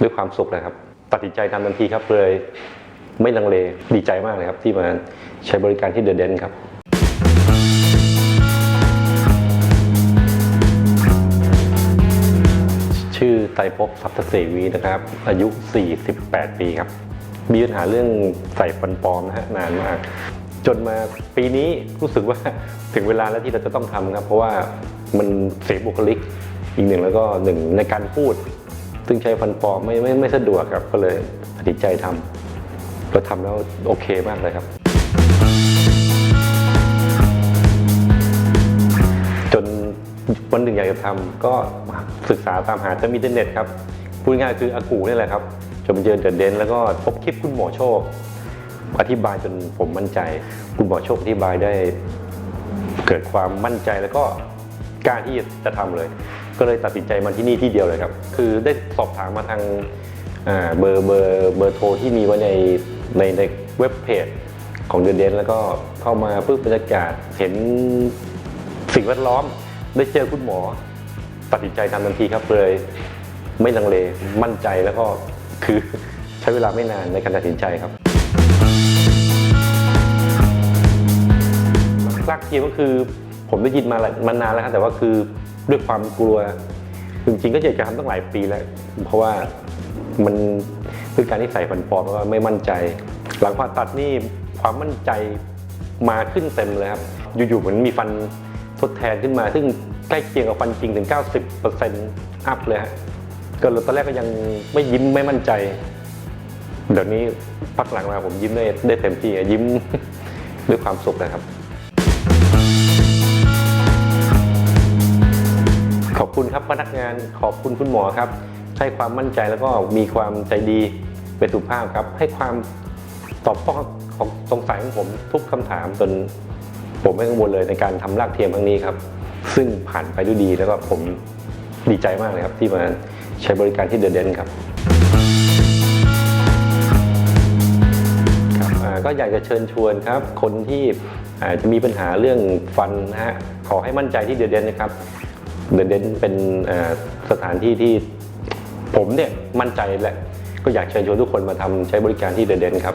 ด้วยความสุขนะครับ ตัดสินใจทำทันทีครับเลยไม่ลังเลดีใจมากเลยครับ ที่มาใช้บริการที่เดอะเดนครับชื่อไตรภพทรัพย์เสวีนะครับ อายุ 48 ปีครับ มีปัญหาเรื่องใส่ฟันปลอมนะฮะนานมาก จนมาปีนี้รู้สึกว่าถึงเวลาแล้วที่เราจะต้องทำครับ เพราะว่ามันเสียบุคลิกอีกหนึ่งแล้วก็หนึ่งในการพูด ซึ่งใช้ฟันปลอมไม่ไม่ไม่สะดวกครับก็เลยตัดสินใจทำก็ทำแล้วโอเคมากเลยครับ จนวันหนึ่งอยากจะทำก็ศึกษาตามหาจะมีอินเทอร์เน็ตครับพูดง่ายคืออากูนี่แหละครับจนไปเจอเดอะเดนแล้วก็พบคลิปคุณหมอโชค อธิบายจนผมมั่นใจ คุณหมอโชคอธิบายได้เกิดความมั่นใจแล้วก็กล้ารที่จะทำเลย ก็เลยตัดสินใจมาที่นี่ที่เดียวเลยครับ คือได้สอบถามมาทางเบอร์เบอร์เบอร์โทรที่มีไว้ในในในเว็บเพจของเดอะเดนแล้วก็เข้ามาปุ๊บบรรยากาศเห็นสิ่งแวดล้อม ได้เจอคุณหมอ ตัดสินใจทำทันทีครับเลยไม่ลังเลมั่นใจแล้วก็คือใช้เวลาไม่นานในการตัดสินใจครับลากเกียร์ก็คือผมได้ยินมามานานแล้วครับแต่ว่าคือ ด้วยความกลัว จริงๆก็อยากจะทำตั้งหลายปีแล้ว เพราะว่ามันคือการที่ใส่ฟันปลอมแล้วก็ไม่มั่นใจ หลังผ่าตัดนี่ความมั่นใจมาขึ้นเต็มเลยครับ อยู่ๆเหมือนมีฟันทดแทนขึ้นมา ซึ่งใกล้เคียงกับฟันจริงถึง 90%อัพเลยฮะก็ตอนแรกก็ยังไม่ยิ้มไม่มั่นใจเดี๋ยวนี้พักหลังมาผมยิ้มได้ได้เต็มที่ยิ้มด้วยความสุขนะครับ คุณครับพนักงานขอบคุณคุณหมอครับ ให้ความมั่นใจแล้วก็มีความใจดีเป็นสุภาพครับ ให้ความตอบข้อของสงสัยของผมทุกคำถามจนผมไม่กังวลเลยในการทำรากเทียมครั้งนี้ครับ ซึ่งผ่านไปด้วยดีแล้วก็ผมดีใจมากเลยครับ ที่มาใช้บริการที่เดอะเดนครับครับก็อยากจะเชิญชวนครับ คนที่จะมีปัญหาเรื่องฟันนะฮะขอให้มั่นใจที่เด e เดนนะครับ เด e เดนเป็นสถานที่ที่ผมเนี่ยมั่นใจแหละก็อยากเชิญชวนทุกคนมาทำใช้บริการที่เด e เดนครับ